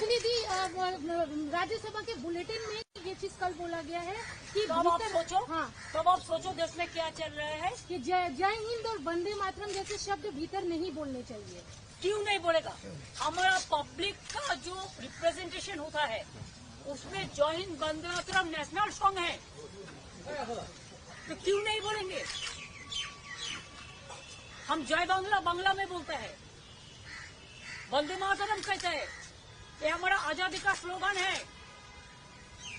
Actually the अ, राज्यसभा के bulletin में ये चीज़ कल बोला गया है कि तब आप सोचो हाँ। तब आप सोचो देश में क्या चल रहा है। कि जय जय हिंद और वंदे मातरम जैसे शब्द भीतर नहीं बोलने चाहिए। क्यों नहीं बोलेगा? हमारा पब्लिक का जो रिप्रेजेंटेशन होता है उसमें जय हिंद वंदे मातरम नेशनल सॉन्ग है। तो क्यों नहीं बोलेंगे? हम जय बांग्ला बांग्ला में बोलते हैं। वंदे मातरम कहते हैं। ये हमारा आजादी का स्लोगन है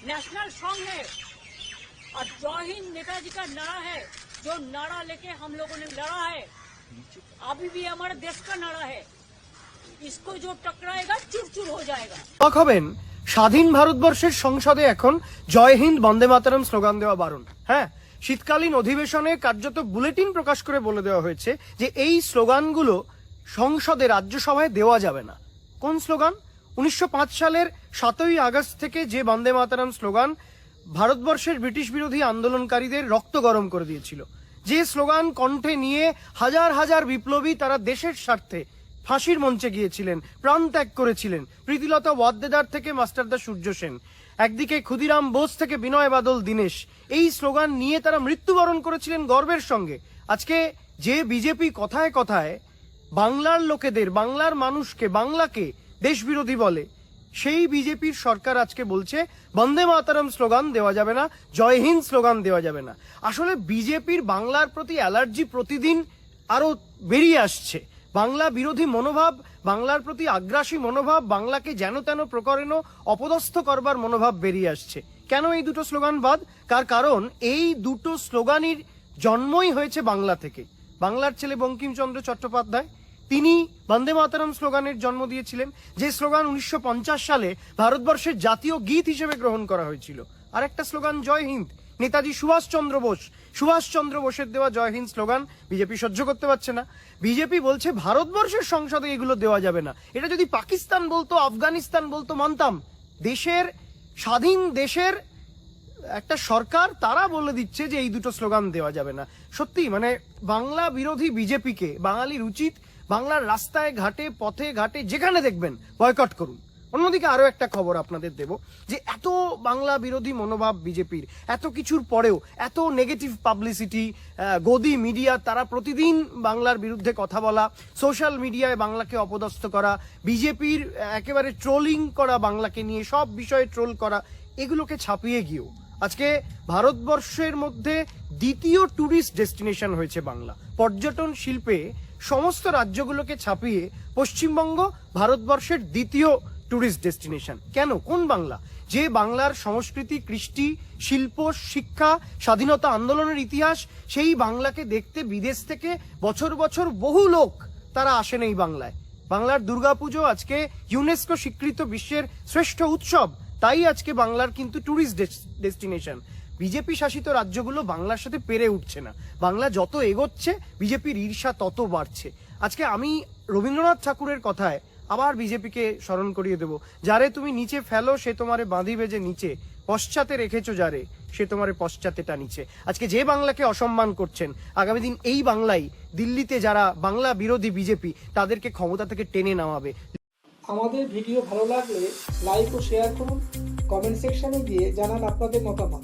नेशनल सॉन्ग है और जय हिंद नेताजी का नारा है जो नारा लेके हम लोगों ने लड़ा है अभी भी हमारे देश का नारा है इसको जो टकराएगा चूर चूर हो जाएगा অবাক হবেন স্বাধীন ভারতবর্ষের সংসদে এখন জয় হিন্দ বন্দে মাতারম স্লোগান দেওয়া বারণ হ্যাঁ শীতকালীন অধিবেশনে কার্যত বুলেটিন প্রকাশ করে বলে দেওয়া হয়েছে যে এই স্লোগানগুলো সংসদে রাজ্যসভায় দেওয়া যাবে না কোন স্লোগান উনিশশো পাঁচ সালের সাতই আগস্ট থেকে যে বন্দে মাতারাম স্লোগান ভারতবর্ষের ব্রিটিশ বিরোধী আন্দোলনকারীদের রক্ত গরম করে দিয়েছিল, যে স্লোগান কণ্ঠে নিয়ে হাজার হাজার বিপ্লবী তারা দেশের স্বার্থে ফাঁসির মঞ্চে গিয়েছিলেন, প্রাণ ত্যাগ করেছিলেন। প্রীতিলতা ওয়াদ্দেদার থেকে মাস্টারদা সূর্য সেন, একদিকে ক্ষুদিরাম বোস থেকে বিনয় বাদল দীনেশ। এই স্লোগান নিয়ে তারা মৃত্যুবরণ করেছিলেন গর্বের সঙ্গে। আজকে যে বিজেপি কথায় কথায় বাংলার লোকেদের, বাংলার মানুষকে, বাংলাকে দেশবিরোধী বলে। সেই বিজেপির সরকার আজকে বলছে, বন্দে মাতারম স্লোগান দেওয়া যাবে না, জয় হিন্দ স্লোগান দেওয়া যাবে না। আসলে বিজেপির বাংলার প্রতি অ্যালার্জি প্রতিদিন আরও বেরিয়ে আসছে। বাংলা বিরোধী মনোভাব, বাংলার প্রতি আগ্রাসী মনোভাব, বাংলাকে যেন তেন প্রকরণ অপদস্থ করবার মনোভাব বেরিয়ে আসছে। কেন এই দুটো স্লোগান বাদ? কার কারণ? এই দুটো স্লোগানের জন্মই হয়েছে বাংলা থেকে। বাংলার ছেলে বঙ্কিমচন্দ্র চট্টোপাধ্যায় তিনি বন্দে মাতারম স্লোগানের জন্ম দিয়েছিলেন, যে স্লোগান উনিশশো পঞ্চাশ সালে ভারতবর্ষের জাতীয় গীত হিসেবে গ্রহণ করা হয়েছিল। আর একটা স্লোগান, জয় হিন্দ। নেতাজি সুভাষচন্দ্র বোস, সুভাষচন্দ্র বোসের দেওয়া জয় হিন্দ স্লোগান বিজেপি সহ্য করতে পারছে না। বিজেপি বলছে, ভারতবর্ষের সংসদে এগুলো দেওয়া যাবে না। এটা যদি পাকিস্তান বলতো, আফগানিস্তান বলতো, মানতাম। দেশের, স্বাধীন দেশের একটা সরকার, তারা বলে দিচ্ছে যে এই দুটো স্লোগান দেওয়া যাবে না। সত্যি মানে বাংলা বিরোধী বিজেপিকে, বাঙালির উচিত বাংলার রাস্তায় ঘাটে, পথে ঘাটে, যেখানে দেখবেন, বয়কট করুন। অন্যদিকে আরও একটা খবর আপনাদের দেব, যে এত বাংলা বিরোধী মনোভাব বিজেপির, এত কিছুর পরেও এত নেগেটিভ পাবলিসিটি গদি মিডিয়া তারা প্রতিদিন বাংলার বিরুদ্ধে কথা বলা সোশ্যাল মিডিয়ায় বাংলাকে অপদস্থ করা, বিজেপির একেবারে ট্রোলিং করা বাংলাকে নিয়ে সব বিষয়ে ট্রোল করা, এগুলোকে ছাপিয়ে গিয়েও। আজকে ভারতবর্ষের মধ্যে দ্বিতীয় ট্যুরিস্ট ডেস্টিনেশন হয়েছে বাংলা। পর্যটন শিল্পে সমস্ত রাজ্যগুলোকে ছাপিয়ে পশ্চিমবঙ্গ ভারতবর্ষের দ্বিতীয় ট্যুরিস্ট ডেস্টিনেশন কেন? কোন বাংলা? যে বাংলার সংস্কৃতি, কৃষ্টি, শিল্প, শিক্ষা, স্বাধীনতা আন্দোলনের ইতিহাস, সেই বাংলাকে দেখতে বিদেশ থেকে বছর বছর বহু লোক তারা আসেন এই বাংলায়। বাংলার দুর্গাপুজো আজকে ইউনেস্কো স্বীকৃত বিশ্বের শ্রেষ্ঠ উৎসব, তাই আজকে বাংলার কিন্তু ট্যুরিস্ট ডেস্টিনেশন বিজেপি শাসিত রাজ্যগুলো বাংলার সাথে পেরে উঠছে না। বাংলা যত এগোচ্ছে, বিজেপির ঈর্ষা তত বাড়ছে। আজকে আমি রবীন্দ্রনাথ ঠাকুরের কথায় আবার বিজেপিকে স্মরণ করিয়ে দেব। যারে তুমি নিচে ফেলো, সে তোমারে বাঁধিবে যে নিচে। পশ্চাতে রেখেছো যারে, সে তোমারে পশ্চাতেটা নিচে। আজকে যে বাংলাকে অসম্মান করছেন, আগামী দিন এই বাংলাই, দিল্লিতে যারা বাংলা বিরোধী বিজেপি, তাদেরকে ক্ষমতা থেকে টেনে নামাবে। আমাদের ভিডিও ভালো লাগলে লাইক ও শেয়ার করুন। কমেন্ট সেকশনে গিয়ে জানান আপনাদের মতামত।